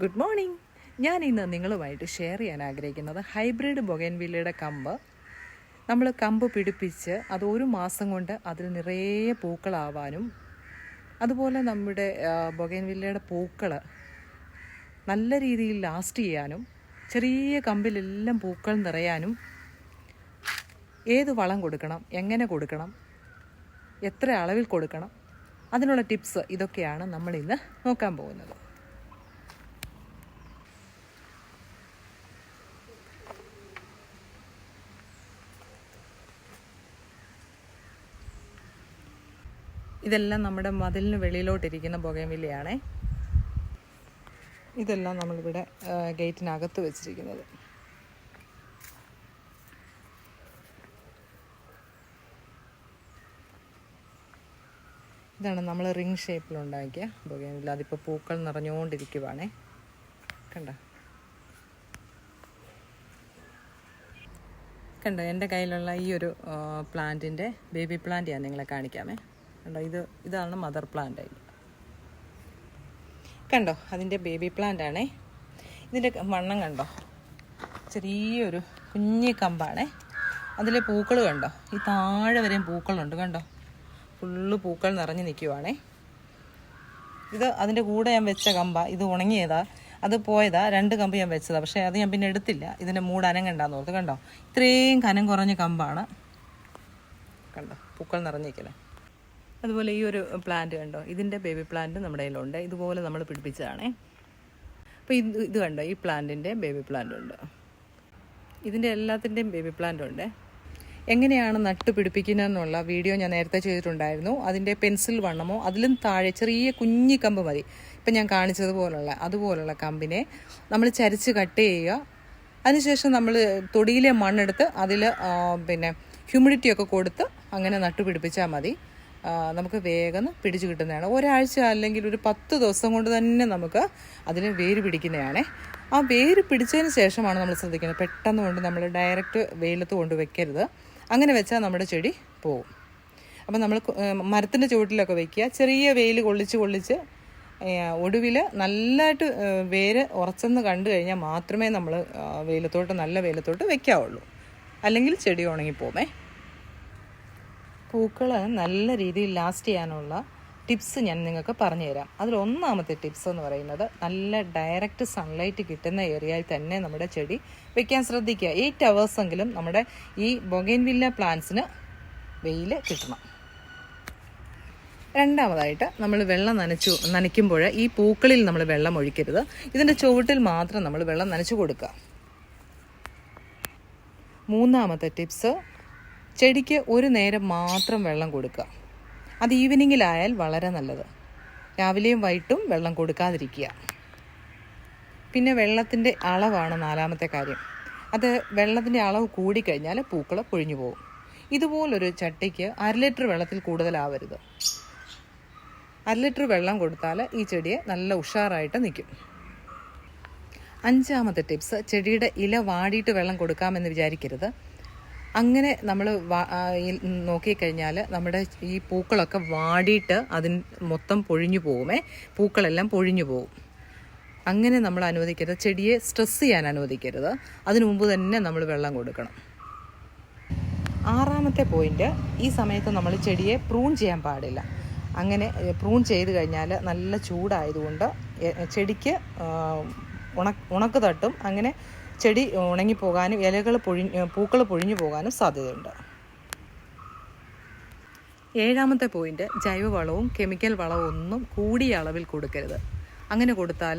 Good morning ഞാൻ ഇന്ന് നിങ്ങളുമായിട്ട് ഷെയർ ചെയ്യാൻ ആഗ്രഹിക്കുന്നത് ഹൈബ്രിഡ് ബൊഗൻവില്ലയുടെ കമ്പ്. നമ്മൾ കമ്പ് പിടിപ്പിച്ച് അത് ഒരു മാസം കൊണ്ട് അതിൽ നിറയെ പൂക്കളാവാനും അതുപോലെ നമ്മുടെ ബൊഗൻവില്ലയുടെ പൂക്കൾ നല്ല രീതിയിൽ ലാസ്റ്റ് ചെയ്യാനും ചെറിയ കമ്പിലെല്ലാം പൂക്കൾ നിറയാനും ഏത് വളം കൊടുക്കണം എങ്ങനെ കൊടുക്കണം എത്ര അളവിൽ കൊടുക്കണം അതിനുള്ള ടിപ്സ് ഇതൊക്കെയാണ് നമ്മളിന്ന് നോക്കാൻ പോകുന്നത്. ഇതെല്ലാം നമ്മുടെ മതിലിന് വെളിയിലോട്ടിരിക്കുന്ന പുകയമില്ലയാണേ ഇതെല്ലാം നമ്മളിവിടെ ഗേറ്റിനകത്ത് വെച്ചിരിക്കുന്നത്. ഇതാണ് നമ്മൾ റിംഗ് ഷേപ്പിലുണ്ടാക്കിയ ബൊഗേമില്ല അതിപ്പോൾ പൂക്കൾ നിറഞ്ഞുകൊണ്ടിരിക്കുവാണേ കണ്ട? കണ്ടോ? എന്റെ കയ്യിലുള്ള ഈ ഒരു പ്ലാന്റിന്റെ ബേബി പ്ലാന്റ് ഞാൻ നിങ്ങളെ കാണിക്കാമേ. കണ്ടോ ഇത് ഇതാണ് മദർ പ്ലാന്റ് അതിൽ കണ്ടോ അതിന്റെ ബേബി പ്ലാന്റ് ആണേ. ഇതിന്റെ വണ്ണം കണ്ടോ ചെറിയൊരു കുഞ്ഞി കമ്പാണേ. അതിലെ പൂക്കൾ കണ്ടോ ഈ താഴെ വരെയും പൂക്കളുണ്ട് കണ്ടോ. ഫുള്ള് പൂക്കൾ നിറഞ്ഞു നിൽക്കുവാണേ ഇത് അതിന്റെ കൂടെ ഞാൻ വെച്ച കമ്പ ഇത് ഉണങ്ങിയതാ. അത് പോയതാ രണ്ട് കമ്പ് ഞാൻ വെച്ചതാ പക്ഷേ അത് ഞാൻ പിന്നെ എടുത്തില്ല. ഇതിന്റെ മൂട് കണ്ടാന്ന് ഓർത്ത് കണ്ടോ. ഇത്രയും കനം കുറഞ്ഞ കമ്പാണ്. കണ്ടോ പൂക്കൾ നിറഞ്ഞിരിക്കണേ. അതുപോലെ ഈ ഒരു പ്ലാന്റ് കണ്ടോ? ഇതിന്റെ ബേബി പ്ലാന്റ് നമ്മുടെ കയ്യിലുണ്ട്. ഇതുപോലെ നമ്മൾ പിടിപ്പിച്ചതാണേ. അപ്പോൾ ഇത് ഇത് കണ്ടോ? ഈ പ്ലാന്റിന്റെ ബേബി പ്ലാന്റ് ഉണ്ട്. ഇതിന്റെ എല്ലാത്തിന്റെയും ബേബി പ്ലാന്റ് ഉണ്ട്. എങ്ങനെയാണ് നട്ട് പിടിപ്പിക്കുന്നതെന്നുള്ള വീഡിയോ ഞാൻ നേരത്തെ ചെയ്തിട്ടുണ്ടായിരുന്നു. അതിന്റെ പെൻസിൽ വണ്ണമോ അതിലും താഴെ ചെറിയ കുഞ്ഞി കമ്പ് മതി. ഇപ്പം ഞാൻ കാണിച്ചതുപോലുള്ള അതുപോലുള്ള കമ്പിനെ നമ്മൾ ചരിച്ച് കട്ട് ചെയ്യുക. അതിനുശേഷം നമ്മൾ തൊടിയിലെ മണ്ണെടുത്ത് അതിൽ പിന്നെ ഹ്യൂമിഡിറ്റിയൊക്കെ കൊടുത്ത് അങ്ങനെ നട്ട് പിടിപ്പിച്ചാൽ മതി. നമുക്ക് വേഗം പിടിച്ചു കിട്ടുന്നതാണ്. ഒരാഴ്ച അല്ലെങ്കിൽ ഒരു പത്ത് ദിവസം കൊണ്ട് തന്നെ നമുക്ക് അതിന് വേര് പിടിക്കുന്നതാണേ. ആ വേര് പിടിച്ചതിന് ശേഷമാണ് നമ്മൾ ശ്രദ്ധിക്കുന്നത്. പെട്ടെന്ന് കൊണ്ട് നമ്മൾ ഡയറക്റ്റ് വെയിലത്ത് കൊണ്ട് വെക്കരുത്. അങ്ങനെ വെച്ചാൽ നമ്മുടെ ചെടി പോകും അപ്പം നമ്മൾ മരത്തിന്റെ ചുവട്ടിലൊക്കെ വെക്കുക. ചെറിയ വെയിൽ കൊള്ളിച്ച് കൊള്ളിച്ച് ഒടുവിൽ നല്ലതായിട്ട് വേര് ഉറച്ചെന്ന് കണ്ടു കഴിഞ്ഞാൽ മാത്രമേ നമ്മൾ വെയിലത്തോട്ട് നല്ല വെയിലത്തോട്ട് വെക്കാവുള്ളൂ. അല്ലെങ്കിൽ ചെടി ഉണങ്ങിപ്പോമേ പൂക്കൾ നല്ല രീതിയിൽ ലാസ്റ്റ് ചെയ്യാനുള്ള ടിപ്സ് ഞാൻ നിങ്ങൾക്ക് പറഞ്ഞു തരാം അതിൽ ഒന്നാമത്തെ ടിപ്സ് എന്ന് പറയുന്നത് നല്ല ഡയറക്റ്റ് സൺലൈറ്റ് കിട്ടുന്ന ഏരിയയിൽ തന്നെ നമ്മുടെ ചെടി വെക്കാൻ ശ്രദ്ധിക്കുക. എയ്റ്റ് അവേഴ്സെങ്കിലും നമ്മുടെ ഈ ബൊഗൈൻവില്ല പ്ലാന്റ്സിന് വെയിൽ കിട്ടണം. രണ്ടാമതായിട്ട് നമ്മൾ വെള്ളം നനച്ചു നനയ്ക്കുമ്പോൾ ഈ പൂക്കളിൽ നമ്മൾ വെള്ളം ഒഴിക്കരുത്. ഇതിന്റെ ചുവട്ടിൽ മാത്രം നമ്മൾ വെള്ളം നനച്ചു കൊടുക്കുക. മൂന്നാമത്തെ ടിപ്സ് ചെടിക്ക് ഒരു നേരം മാത്രം വെള്ളം കൊടുക്കുക. അത് ഈവനിങ്ങിലായാൽ വളരെ നല്ലത്. രാവിലെയും വൈകിട്ടും വെള്ളം കൊടുക്കാതിരിക്കുക. പിന്നെ വെള്ളത്തിന്റെ അളവാണ് നാലാമത്തെ കാര്യം. അത് വെള്ളത്തിന്റെ അളവ് കൂടിക്കഴിഞ്ഞാൽ പൂക്കൾ പൊഴിഞ്ഞു പോകും. ഇതുപോലൊരു ചട്ടിക്ക് അര ലിറ്റർ വെള്ളത്തിൽ കൂടുതലാവരുത്. അര ലിറ്റർ വെള്ളം കൊടുത്താൽ ഈ ചെടിയെ നല്ല ഉഷാറായിട്ട് നിൽക്കും. അഞ്ചാമത്തെ ടിപ്സ് ചെടിയുടെ ഇല വാടിയിട്ട് വെള്ളം കൊടുക്കാമെന്ന് വിചാരിക്കരുത്. അങ്ങനെ നമ്മൾ നോക്കിക്കഴിഞ്ഞാൽ നമ്മുടെ ഈ പൂക്കളൊക്കെ വാടിയിട്ട് അതിൻ മൊത്തം പൊഴിഞ്ഞു പോകുമേ പൂക്കളെല്ലാം പൊഴിഞ്ഞു പോകും അങ്ങനെ നമ്മൾ അനുവദിക്കരുത്. ചെടിയെ സ്ട്രെസ് ചെയ്യാൻ അനുവദിക്കരുത്. അതിനു മുമ്പ് തന്നെ നമ്മൾ വെള്ളം കൊടുക്കണം. ആറാമത്തെ പോയിന്റ് ഈ സമയത്ത് നമ്മൾ ചെടിയെ പ്രൂൺ ചെയ്യാൻ പാടില്ല. അങ്ങനെ പ്രൂൺ ചെയ്ത് കഴിഞ്ഞാൽ നല്ല ചൂടായതുകൊണ്ട് ചെടിക്ക് ഉണക്ക് ഉണ- ഉണക്ക് തട്ടും. അങ്ങനെ ചെടി ഉണങ്ങി പോകാനും ഇലകൾ പൊഴി പൂക്കൾ പൊഴിഞ്ഞു പോകാനും സാധ്യതയുണ്ട്. ഏഴാമത്തെ പോയിന്റ് ജൈവവളവും കെമിക്കൽ വളവും ഒന്നും കൂടിയ അളവിൽ കൊടുക്കരുത്. അങ്ങനെ കൊടുത്താൽ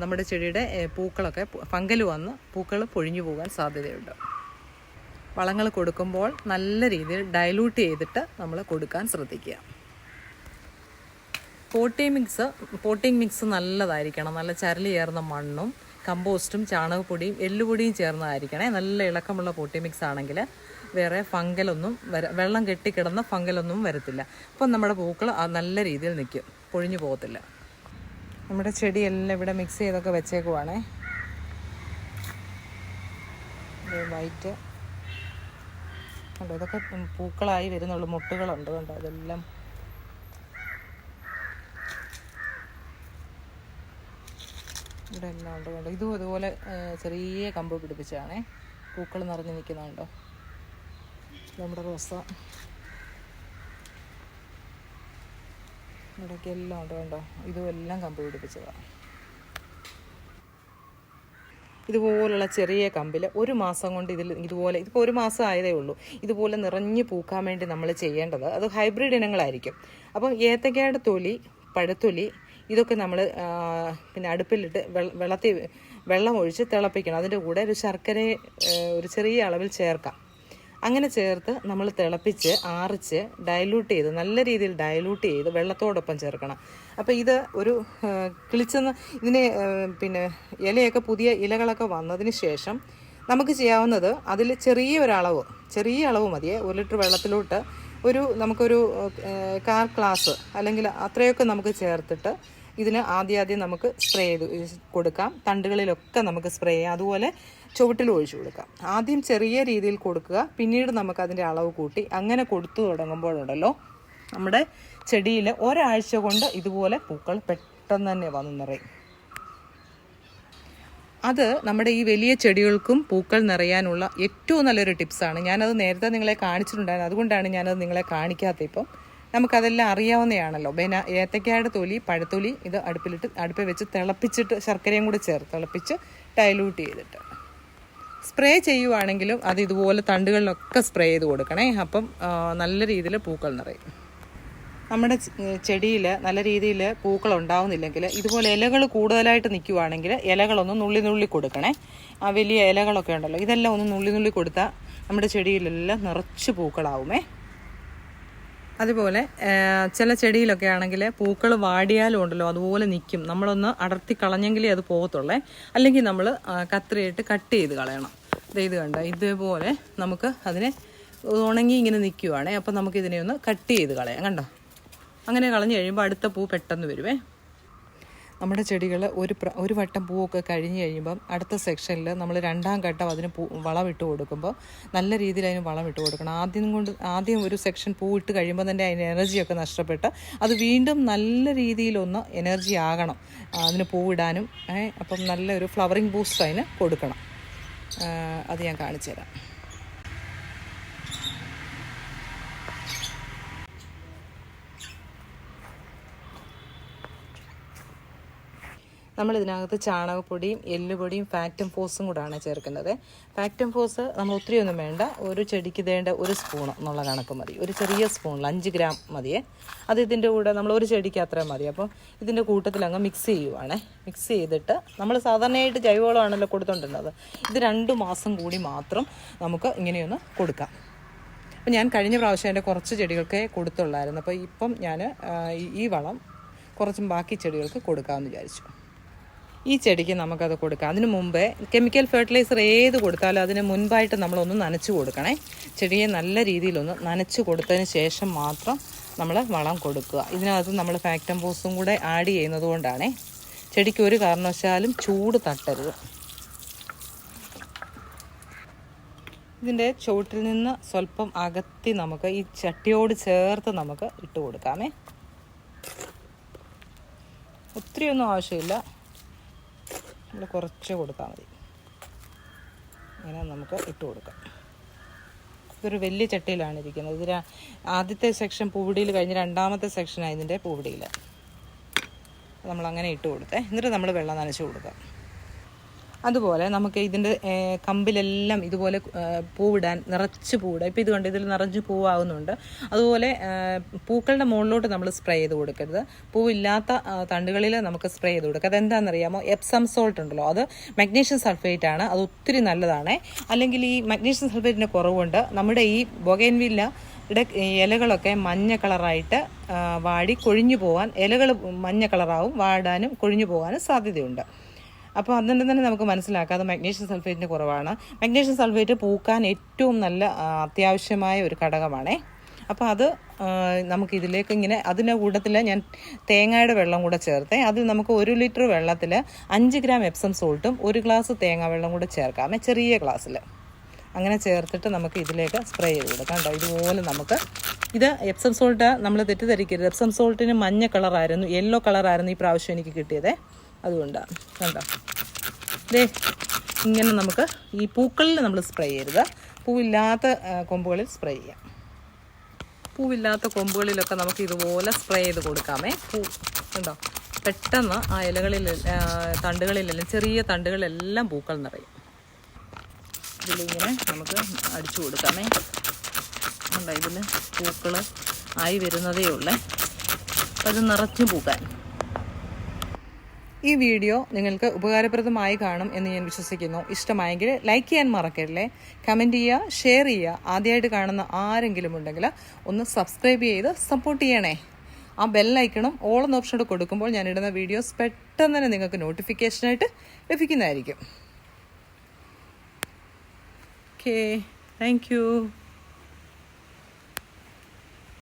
നമ്മുടെ ചെടിയുടെ പൂക്കളൊക്കെ ഫംഗൽ വന്ന് പൂക്കൾ പൊഴിഞ്ഞു പോകാൻ സാധ്യതയുണ്ട്. വളങ്ങൾ കൊടുക്കുമ്പോൾ നല്ല രീതിയിൽ ഡൈലൂട്ട് ചെയ്തിട്ട് നമ്മൾ കൊടുക്കാൻ ശ്രദ്ധിക്കുക. പോട്ടിംഗ് മിക്സ് പോട്ടിംഗ് മിക്സ് നല്ലതായിരിക്കണം. നല്ല ചരലി ചേർന്ന മണ്ണും കമ്പോസ്റ്റും ചാണകപ്പൊടിയും എല്ലുപൊടിയും ചേർന്നതായിരിക്കണേ. നല്ല ഇളക്കമുള്ള പൊട്ടി മിക്സ് ആണെങ്കിൽ വേറെ ഫംഗലൊന്നും വര വെള്ളം കെട്ടിക്കിടന്ന ഫംഗലൊന്നും വരത്തില്ല. അപ്പം നമ്മുടെ പൂക്കൾ നല്ല രീതിയിൽ നിൽക്കും. പൊഴിഞ്ഞു പോകത്തില്ല. നമ്മുടെ ചെടിയെല്ലാം ഇവിടെ മിക്സ് ചെയ്തൊക്കെ വെച്ചേക്കുവാണേ. വൈറ്റ്. കണ്ടോ ഇതൊക്കെ പൂക്കളായി വരുന്നുള്ളൂ. മുട്ടുകളുണ്ട് കണ്ടോ ഇതെല്ലാം ഇവിടെ എല്ലാം ഉണ്ട് കണ്ടോ? ഇതും അതുപോലെ ചെറിയ കമ്പ് പിടിപ്പിച്ചതാണേ. പൂക്കൾ നിറഞ്ഞു നിൽക്കുന്നുണ്ടോ? നമ്മുടെ റോസ. ഇവിടേക്ക് എല്ലാം ഉണ്ട് കണ്ടോ? ഇതും എല്ലാം കമ്പ് പിടിപ്പിച്ചതാണ് ഇതുപോലുള്ള ചെറിയ കമ്പിൽ ഒരു മാസം കൊണ്ട് ഇതിൽ ഇതുപോലെ ഇതിപ്പോൾ ഒരു മാസം ആയതേ ഉള്ളൂ. ഇതുപോലെ നിറഞ്ഞു പൂക്കാൻ വേണ്ടി നമ്മൾ ചെയ്യേണ്ടത്. അത് ഹൈബ്രിഡ് ഇനങ്ങളായിരിക്കും. അപ്പം ഏത്തക്കയുടെ തൊലി പഴത്തൊലി ഇതൊക്കെ നമ്മൾ പിന്നെ അടുപ്പിലിട്ട് വെള്ളത്തിൽ വെള്ളം ഒഴിച്ച് തിളപ്പിക്കണം. അതിന്റെ കൂടെ ഒരു ശർക്കര ഒരു ചെറിയ അളവിൽ ചേർക്കാം. അങ്ങനെ ചേർത്ത് നമ്മൾ തിളപ്പിച്ച് ആറിച്ച് ഡയലൂട്ട് ചെയ്ത് നല്ല രീതിയിൽ ഡയലൂട്ട് ചെയ്ത് വെള്ളത്തോടൊപ്പം ചേർക്കണം. അപ്പോൾ ഇത് ഒരു കിളിച്ചെന്ന് ഇതിനെ പിന്നെ ഇലയൊക്കെ പുതിയ ഇലകളൊക്കെ വന്നതിന് ശേഷം നമുക്ക് ചെയ്യാവുന്നത് അതിൽ ചെറിയ ഒരളവ് ചെറിയ അളവ് മതിയെ. ഒരു ലിറ്റർ വെള്ളത്തിലോട്ട് ഒരു നമുക്കൊരു കാർ ക്ലാസ് അല്ലെങ്കിൽ അത്രയൊക്കെ നമുക്ക് ചേർത്തിട്ട് ഇതിന് ആദ്യം നമുക്ക് സ്പ്രേ ചെയ്ത് കൊടുക്കാം. തണ്ടുകളിലൊക്കെ നമുക്ക് സ്പ്രേ ചെയ്യാം. അതുപോലെ ചുവട്ടിൽ ഒഴിച്ചു കൊടുക്കാം. ആദ്യം ചെറിയ രീതിയിൽ കൊടുക്കുക. പിന്നീട് നമുക്ക് അതിന്റെ അളവ് കൂട്ടി. അങ്ങനെ കൊടുത്തു തുടങ്ങുമ്പോഴുണ്ടല്ലോ നമ്മുടെ ചെടിയിൽ ഒരാഴ്ച കൊണ്ട് ഇതുപോലെ പൂക്കൾ പെട്ടെന്ന് തന്നെ വന്നു നിറയും. അത് നമ്മുടെ ഈ വലിയ ചെടികൾക്കും പൂക്കൾ നിറയാനുള്ള ഏറ്റവും നല്ലൊരു ടിപ്സാണ്. ഞാനത് നേരത്തെ നിങ്ങളെ കാണിച്ചിട്ടുണ്ടായിരുന്നു. അതുകൊണ്ടാണ് ഞാനത് നിങ്ങളെ കാണിക്കാത്തത് ഇപ്പം. നമുക്കതെല്ലാം അറിയാവുന്നതാണല്ലോ ബേന ഏത്തക്കായുടെ തൊലി പഴത്തൊലി ഇത് അടുപ്പിലിട്ട് അടുപ്പിൽ വെച്ച് തിളപ്പിച്ചിട്ട് ശർക്കരയും കൂടി ചേർത്ത് തിളപ്പിച്ച് ഡൈലൂട്ട് ചെയ്തിട്ട്. സ്പ്രേ ചെയ്യുവാണെങ്കിലും അത് ഇതുപോലെ തണ്ടുകളിലൊക്കെ സ്പ്രേ ചെയ്ത് കൊടുക്കണേ. അപ്പം നല്ല രീതിയിൽ പൂക്കൾ നിറയും. നമ്മുടെ ചെടിയിൽ നല്ല രീതിയിൽ പൂക്കൾ ഉണ്ടാവുന്നില്ലെങ്കിൽ ഇതുപോലെ ഇലകൾ കൂടുതലായിട്ട് നിൽക്കുവാണെങ്കിൽ ഇലകളൊന്ന് നുള്ളി നുള്ളി കൊടുക്കണേ. ആ വലിയ ഇലകളൊക്കെ ഉണ്ടല്ലോ ഇതെല്ലാം ഒന്ന് നുള്ളി നുള്ളി കൊടുത്താൽ നമ്മുടെ ചെടിയിലെല്ലാം നിറച്ച് പൂക്കളാവുമേ. അതുപോലെ ചില ചെടിയിലൊക്കെ ആണെങ്കിൽ പൂക്കൾ വാടിയാലും ഉണ്ടല്ലോ അതുപോലെ നിൽക്കും നമ്മളൊന്ന് അടർത്തി കളഞ്ഞെങ്കിലേ അത് പോകത്തുള്ളേ. അല്ലെങ്കിൽ നമ്മൾ കത്രിയിട്ട് കട്ട് ചെയ്ത് കളയണം. ഇത് കണ്ട? ഇതേപോലെ നമുക്ക് അതിനെ ഉണങ്ങി ഇങ്ങനെ നിൽക്കുവാണേ അപ്പം നമുക്ക് ഇതിനെ ഒന്ന് കട്ട് ചെയ്ത് കളയാം. കണ്ടോ? അങ്ങനെ കളഞ്ഞു കഴിയുമ്പോൾ അടുത്ത പൂ പെട്ടെന്ന് വരുവേ. നമ്മുടെ ചെടികൾ ഒരു ഒരു വട്ടം പൂവൊക്കെ കഴിഞ്ഞ് കഴിയുമ്പം അടുത്ത സെക്ഷനിൽ നമ്മൾ രണ്ടാം ഘട്ടം അതിന് പൂ വളമിട്ട് കൊടുക്കുമ്പോൾ നല്ല രീതിയിൽ അതിന് വളമിട്ട് കൊടുക്കണം. ആദ്യം കൊണ്ട് ആദ്യം ഒരു സെക്ഷൻ പൂവിട്ട് കഴിയുമ്പോൾ തന്നെ അതിന് എനർജിയൊക്കെ നഷ്ടപ്പെട്ട് അത് വീണ്ടും നല്ല രീതിയിലൊന്ന് എനർജി ആകണം. അതിന് പൂവിടാനും അപ്പം നല്ലൊരു ഫ്ലവറിങ് ബൂസ്റ്റ് അതിന് കൊടുക്കണം. അത് ഞാൻ കാണിച്ചു തരാം നമ്മൾ ഇതിനകത്ത് ചാണകപ്പൊടിയും എല്ലുപൊടിയും ഫാക്ടം ഫോസും കൂടാണ് ചേർക്കുന്നത്. ഫാക്ടം ഫോസ് നമ്മൾ ഒത്തിരി ഒന്നും വേണ്ട. ഒരു ചെടിക്ക് വേണ്ട ഒരു സ്പൂൺ എന്നുള്ള കണക്ക് മതി. ഒരു ചെറിയ സ്പൂണിൽ അഞ്ച് ഗ്രാം മതിയേ. അത് ഇതിന്റെ കൂടെ നമ്മൾ ഒരു ചെടിക്ക് അത്രയും മതി. അപ്പോൾ ഇതിന്റെ കൂട്ടത്തിൽ അങ്ങ് മിക്സ് ചെയ്യുവാണേ. മിക്സ് ചെയ്തിട്ട് നമ്മൾ സാധാരണയായിട്ട് ജൈവവളമാണല്ലോ കൊടുത്തോണ്ടിരുന്നത്. ഇത് രണ്ട് മാസം കൂടി മാത്രം നമുക്ക് ഇങ്ങനെയൊന്ന് കൊടുക്കാം. അപ്പം ഞാൻ കഴിഞ്ഞ പ്രാവശ്യം എന്റെ കുറച്ച് ചെടികൾക്കേ കൊടുത്തുള്ളായിരുന്നു. അപ്പോൾ ഇപ്പം ഞാൻ ഈ വളം കുറച്ചും ബാക്കി ചെടികൾക്ക് കൊടുക്കാമെന്ന് വിചാരിച്ചു. ഈ ചെടിക്ക് നമുക്കത് കൊടുക്കാം. അതിന് മുമ്പേ കെമിക്കൽ ഫെർട്ടിലൈസർ ഏത് കൊടുത്താലും അതിന് മുൻപായിട്ട് നമ്മളൊന്ന് നനച്ച് കൊടുക്കണേ. ചെടിയെ നല്ല രീതിയിലൊന്ന് നനച്ച് കൊടുത്തതിന് ശേഷം മാത്രം നമ്മൾ വളം കൊടുക്കുക. ഇതിനകത്ത് നമ്മൾ ഫാക്ടംബോസും കൂടെ ആഡ് ചെയ്യുന്നത് കൊണ്ടാണേ ചെടിക്ക് ഒരു കാരണവശാലും ചൂട് തട്ടരുത്. ഇതിന്റെ ചുവട്ടിൽ നിന്ന് സ്വല്പം അകത്തി നമുക്ക് ഈ ചട്ടിയോട് ചേർത്ത് നമുക്ക് ഇട്ട് കൊടുക്കാമേ. ഒത്തിരി ഒന്നും ആവശ്യമില്ല. നമ്മൾ കുറച്ച് കൊടുത്താൽ മതി. അങ്ങനെ നമുക്ക് ഇട്ട് കൊടുക്കാം. ഇതൊരു വലിയ ചട്ടിയിലാണ് ഇരിക്കുന്നത്. ഇതിന് ആദ്യത്തെ സെക്ഷൻ പൂവിടിയിൽ കഴിഞ്ഞ് രണ്ടാമത്തെ സെക്ഷനാണ് ഇതിന്റെ പൂവിടിയിൽ നമ്മളങ്ങനെ ഇട്ട് കൊടുത്തേ. എന്നിട്ട് നമ്മൾ വെള്ളം നനച്ച് കൊടുക്കാം. അതുപോലെ നമുക്ക് ഇതിന്റെ കമ്പിലെല്ലാം ഇതുപോലെ പൂവിടാൻ നിറച്ച് പൂവിടുക. ഇപ്പോൾ ഇതുകൊണ്ട് കണ്ട് ഇതിൽ നിറച്ച് പൂവാകുന്നുണ്ട് അതുപോലെ പൂക്കളുടെ മുകളിലോട്ട് നമ്മൾ സ്പ്രേ ചെയ്ത് കൊടുക്കരുത്. പൂവില്ലാത്ത തണ്ടുകളിൽ നമുക്ക് സ്പ്രേ ചെയ്ത് കൊടുക്കുക. അതെന്താണെന്നറിയാമോ? എപ്സം സോൾട്ട് ഉണ്ടല്ലോ. അത് മഗ്നീഷ്യം സൾഫേറ്റ് ആണ് അത് ഒത്തിരി നല്ലതാണ്. അല്ലെങ്കിൽ ഈ മഗ്നീഷ്യം സൾഫേറ്റിന്റെ കുറവുണ്ട്. നമ്മുടെ ഈ ബൊഗൈൻവില്ല ഇവിടെ ഇലകളൊക്കെ മഞ്ഞ കളറായിട്ട് വാടി കൊഴിഞ്ഞു പോകാൻ ഇലകൾ മഞ്ഞ കളറാവും വാടാനും കൊഴിഞ്ഞു പോകാനും സാധ്യതയുണ്ട്. അപ്പോൾ അതുകൊണ്ട് തന്നെ നമുക്ക് മനസ്സിലാക്കാതെ മഗ്നീഷ്യം സൾഫേറ്റിന്റെ കുറവാണ്. മഗ്നീഷ്യം സൾഫേറ്റ് പൂക്കാൻ ഏറ്റവും നല്ല അത്യാവശ്യമായ ഒരു ഘടകമാണേ. അപ്പോൾ അത് നമുക്ക് ഇതിലേക്ക് ഇങ്ങനെ അതിന്റെ കൂട്ടത്തിൽ ഞാൻ തേങ്ങയുടെ വെള്ളം കൂടെ ചേർത്തെ. അതിൽ നമുക്ക് ഒരു ലിറ്റർ വെള്ളത്തിൽ അഞ്ച് ഗ്രാം എപ്സം സോൾട്ടും ഒരു ഗ്ലാസ് തേങ്ങ വെള്ളം കൂടെ ചേർക്കാമേ ചെറിയ ഗ്ലാസ്സിൽ അങ്ങനെ ചേർത്തിട്ട് നമുക്ക് ഇതിലേക്ക് സ്പ്രേ ചെയ്ത് കൊടുക്കാം. കണ്ടോ ഇതുപോലെ നമുക്ക് ഇത് എപ്സം സോൾട്ട് നമ്മൾ തെറ്റിദ്ധരിക്കരുത്. എപ്സം സോൾട്ടിന് മഞ്ഞ കളറായിരുന്നു യെല്ലോ കളറായിരുന്നു ഈ പ്രാവശ്യം എനിക്ക് കിട്ടിയത്. അതുകൊണ്ടാണ് കണ്ടോ? ദേ ഇങ്ങനെ നമുക്ക് ഈ പൂക്കളിൽ നമ്മൾ സ്പ്രേ ചെയ്യരുത്. പൂവില്ലാത്ത കൊമ്പുകളിൽ സ്പ്രേ ചെയ്യാം. പൂവില്ലാത്ത കൊമ്പുകളിലൊക്കെ നമുക്ക് ഇതുപോലെ സ്പ്രേ ചെയ്ത് കൊടുക്കാമേ. പൂ കണ്ടോ? പെട്ടെന്ന് ആ ഇലകളിൽ തണ്ടുകളിലെല്ലാം ചെറിയ തണ്ടുകളിലെല്ലാം പൂക്കൾ നിറയും. ഇതിലിങ്ങനെ നമുക്ക് അടിച്ചു കൊടുക്കാമേ. ഉണ്ടോ ഇതിൽ പൂക്കൾ ആയി വരുന്നതേ ഉള്ളേ. അത് നിറച്ച് പൂക്കാൻ ഈ വീഡിയോ നിങ്ങൾക്ക് ഉപകാരപ്രദമായി കാണും എന്ന് ഞാൻ വിശ്വസിക്കുന്നു. ഇഷ്ടമായെങ്കിൽ ലൈക്ക് ചെയ്യാൻ മറക്കരുതേ. കമന്റ് ചെയ്യുക ഷെയർ ചെയ്യുക. ആദ്യമായിട്ട് കാണുന്ന ആരെങ്കിലും ഉണ്ടെങ്കിൽ ഒന്ന് സബ്സ്ക്രൈബ് ചെയ്ത് സപ്പോർട്ട് ചെയ്യണേ. ആ ബെല്ലൈക്കണം ഓൾ എന്ന ഓപ്ഷനോട് കൊടുക്കുമ്പോൾ ഞാൻ ഇടുന്ന വീഡിയോസ് പെട്ടെന്ന് തന്നെ നിങ്ങൾക്ക് നോട്ടിഫിക്കേഷനായിട്ട് ലഭിക്കുന്നതായിരിക്കും. Okay thank